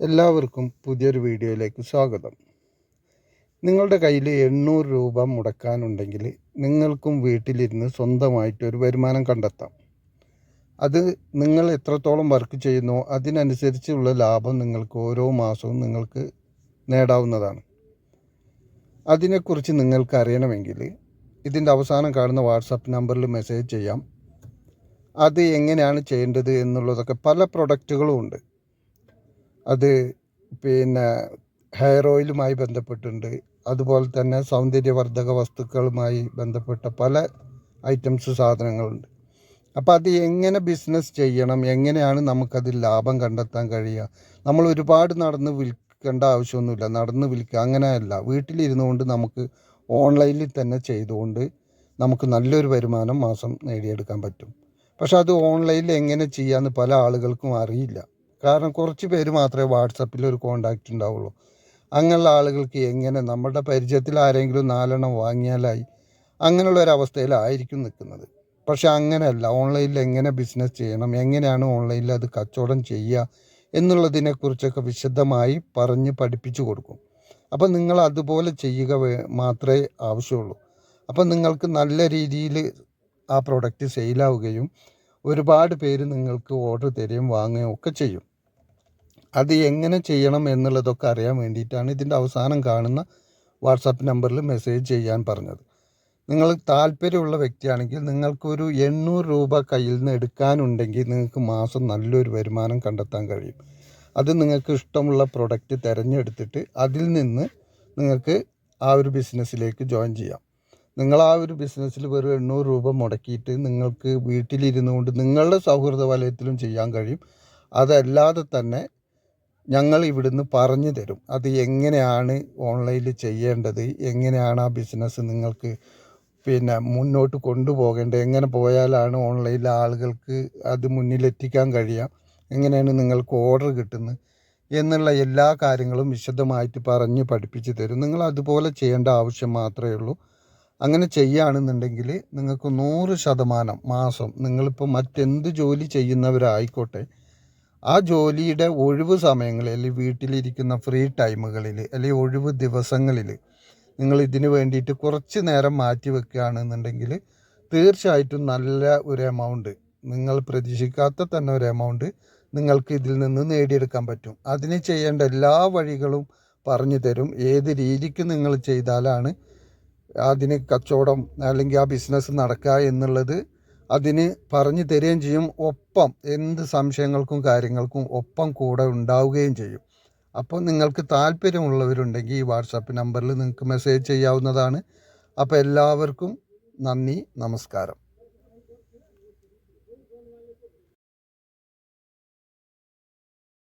എല്ലാവർക്കും പുതിയൊരു വീഡിയോയിലേക്ക് സ്വാഗതം. നിങ്ങളുടെ കയ്യിൽ എണ്ണൂറ് രൂപ മുടക്കാനുണ്ടെങ്കിൽ നിങ്ങൾക്കും വീട്ടിലിരുന്ന് സ്വന്തമായിട്ട് ഒരു വരുമാനം കണ്ടെത്താം. അത് നിങ്ങൾ എത്രത്തോളം വർക്ക് ചെയ്യുന്നോ അതിനനുസരിച്ചുള്ള ലാഭം നിങ്ങൾക്ക് ഓരോ മാസവും നിങ്ങൾക്ക് നേടാവുന്നതാണ്. അതിനെക്കുറിച്ച് നിങ്ങൾക്ക് അറിയണമെങ്കിൽ ഇതിന്റെ അവസാനം കാണുന്ന വാട്സപ്പ് നമ്പറിൽ മെസ്സേജ് ചെയ്യാം. അത് എങ്ങനെയാണ് ചെയ്യേണ്ടത് എന്നുള്ളതൊക്കെ പല പ്രൊഡക്റ്റുകളും ഉണ്ട്. അത് പിന്നെ ഹെയർ ഓയിലുമായി ബന്ധപ്പെട്ടുണ്ട് അതുപോലെ തന്നെ സൗന്ദര്യവർദ്ധക വസ്തുക്കളുമായി ബന്ധപ്പെട്ട പല ഐറ്റംസ് സാധനങ്ങളുണ്ട്. അപ്പോൾ അത് എങ്ങനെ ബിസിനസ് ചെയ്യണം? എങ്ങനെയാണ് നമുക്കതിൽ ലാഭം കണ്ടെത്താൻ കഴിയുക? നമ്മൾ ഒരുപാട് നടന്ന് വിൽക്കേണ്ട ആവശ്യമൊന്നുമില്ല. നടന്ന് വിൽക്കുക. അങ്ങനെയല്ല. വീട്ടിലിരുന്നു കൊണ്ട് നമുക്ക് ഓൺലൈനിൽ തന്നെ ചെയ്തുകൊണ്ട് നമുക്ക് നല്ലൊരു വരുമാനം മാസം നേടിയെടുക്കാൻ പറ്റും. പക്ഷെ അത് ഓൺലൈനിൽ എങ്ങനെ ചെയ്യാമെന്ന് പല ആളുകൾക്കും അറിയില്ല. കാരണം കുറച്ച് പേര് മാത്രമേ വാട്സപ്പിൽ ഒരു കോണ്ടാക്റ്റ് ഉണ്ടാവുള്ളൂ. അങ്ങനെയുള്ള ആളുകൾക്ക് എങ്ങനെ നമ്മുടെ പരിചയത്തിൽ ആരെങ്കിലും നാലെണ്ണം വാങ്ങിയാലായി അങ്ങനെയുള്ള ഒരു നിൽക്കുന്നത്. പക്ഷെ അങ്ങനെയല്ല ഓൺലൈനിൽ എങ്ങനെ ബിസിനസ് ചെയ്യണം എങ്ങനെയാണ് ഓൺലൈനിൽ അത് കച്ചവടം ചെയ്യുക എന്നുള്ളതിനെക്കുറിച്ചൊക്കെ വിശദമായി പറഞ്ഞ് പഠിപ്പിച്ചു കൊടുക്കും. അപ്പം നിങ്ങൾ അതുപോലെ ചെയ്യുക മാത്രമേ ആവശ്യമുള്ളൂ. അപ്പം നിങ്ങൾക്ക് നല്ല രീതിയിൽ ആ പ്രൊഡക്റ്റ് സെയിലാവുകയും ഒരുപാട് പേര് നിങ്ങൾക്ക് ഓർഡർ തരികയും വാങ്ങുകയും ഒക്കെ ചെയ്യും. അത് എങ്ങനെ ചെയ്യണം എന്നുള്ളതൊക്കെ അറിയാൻ വേണ്ടിയിട്ടാണ് ഇതിന്റെ അവസാനം കാണുന്ന വാട്സാപ്പ് നമ്പറിൽ മെസ്സേജ് ചെയ്യാൻ പറഞ്ഞത്. നിങ്ങൾ താല്പര്യമുള്ള വ്യക്തിയാണെങ്കിൽ നിങ്ങൾക്കൊരു എണ്ണൂറ് രൂപ കയ്യിൽ നിന്ന് എടുക്കാനുണ്ടെങ്കിൽ നിങ്ങൾക്ക് മാസം നല്ലൊരു വരുമാനം കണ്ടെത്താൻ കഴിയും. അത് നിങ്ങൾക്ക് ഇഷ്ടമുള്ള പ്രൊഡക്റ്റ് തിരഞ്ഞെടുത്തിട്ട് അതിൽ നിന്ന് നിങ്ങൾക്ക് ആ ഒരു ബിസിനസ്സിലേക്ക് ജോയിൻ ചെയ്യാം. നിങ്ങൾ ആ ഒരു ബിസിനസ്സിൽ വെറും എണ്ണൂറ് രൂപ മുടക്കിയിട്ട് നിങ്ങൾക്ക് വീട്ടിലിരുന്നു കൊണ്ട് നിങ്ങളുടെ സൗഹൃദ വലയത്തിലും ചെയ്യാൻ കഴിയും. അതല്ലാതെ തന്നെ ഞങ്ങൾ ഇവിടുന്ന് പറഞ്ഞു തരും. അത് എങ്ങനെയാണ് ഓൺലൈനിൽ ചെയ്യേണ്ടത്? എങ്ങനെയാണ് ആ ബിസിനസ് നിങ്ങൾക്ക് പിന്നെ മുന്നോട്ട് കൊണ്ടുപോകേണ്ടത്? എങ്ങനെ പോയാലാണ് ഓൺലൈനിൽ ആളുകൾക്ക് അത് മുന്നിലെത്തിക്കാൻ കഴിയുക? എങ്ങനെയാണ് നിങ്ങൾക്ക് ഓർഡർ കിട്ടുന്നത്? എന്നുള്ള എല്ലാ കാര്യങ്ങളും വിശദമായിട്ട് പറഞ്ഞ് പഠിപ്പിച്ച് തരും. നിങ്ങൾ അതുപോലെ ചെയ്യേണ്ട ആവശ്യം മാത്രമേ ഉള്ളൂ. അങ്ങനെ ചെയ്യുകയാണെന്നുണ്ടെങ്കിൽ നിങ്ങൾക്ക് നൂറ് ശതമാനം മാസം നിങ്ങളിപ്പോൾ മറ്റെന്ത് ജോലി ചെയ്യുന്നവരായിക്കോട്ടെ ആ ജോലിയുടെ ഒഴിവ് സമയങ്ങളിൽ അല്ലെങ്കിൽ വീട്ടിലിരിക്കുന്ന ഫ്രീ ടൈമുകളിൽ അല്ലെങ്കിൽ ഒഴിവ് ദിവസങ്ങളിൽ നിങ്ങൾ ഇതിന് വേണ്ടിയിട്ട് കുറച്ച് നേരം മാറ്റി വെക്കുകയാണെന്നുണ്ടെങ്കിൽ തീർച്ചയായിട്ടും നല്ല ഒരു എമൗണ്ട് നിങ്ങൾ പ്രതീക്ഷിക്കാത്ത തന്നെ ഒരു എമൗണ്ട് നിങ്ങൾക്ക് ഇതിൽ നിന്ന് നേടിയെടുക്കാൻ പറ്റും. അതിന് ചെയ്യേണ്ട എല്ലാ വഴികളും പറഞ്ഞു തരും. ഏത് രീതിക്ക് നിങ്ങൾ ചെയ്താലാണ് അതിന് കച്ചവടം അല്ലെങ്കിൽ ആ ബിസിനസ് നടക്കുക എന്നുള്ളത് അതിന് പറഞ്ഞു തരികയും ചെയ്യും. ഒപ്പം എന്ത് സംശയങ്ങൾക്കും കാര്യങ്ങൾക്കും ഒപ്പം കൂടെ ഉണ്ടാവുകയും ചെയ്യും. അപ്പോൾ നിങ്ങൾക്ക് താല്പര്യമുള്ളവരുണ്ടെങ്കിൽ ഈ വാട്സാപ്പ് നമ്പറിൽ നിങ്ങൾക്ക് മെസ്സേജ് ചെയ്യാവുന്നതാണ്. അപ്പോൾ എല്ലാവർക്കും നന്ദി നമസ്കാരം.